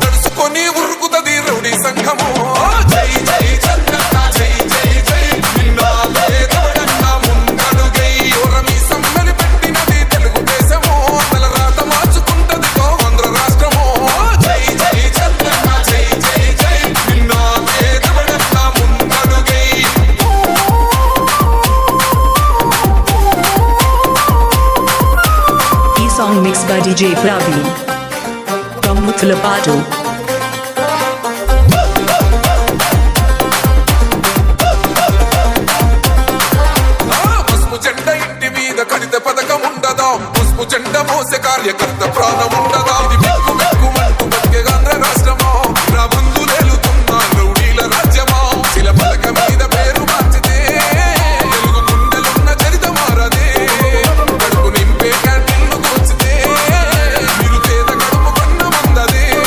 నడుచుకొని ఉరుకుతది రౌడీ సంఘము. జై జై చంద్రన్న జై జై జై. నిన్నాలే తోడన్న ముందడుగై ఓరమి సమ్మెని పెట్టినది తెలుగుదేశము. తలరాత మార్చుకుంటది ఆంధ్ర రాష్ట్రము. జై జై చంద్రన్న జై జై జై. నిన్నాలే తోడన్న ముందడుగై ఈ song mixed by DJ Praveen from Muthalapatu. ఆ పసుపు జెండ ఇంటి మీద కడిత పథకం ఉండదా పసుపు జెండ మోసే కార్యకర్త ప్రాణం ఉండదా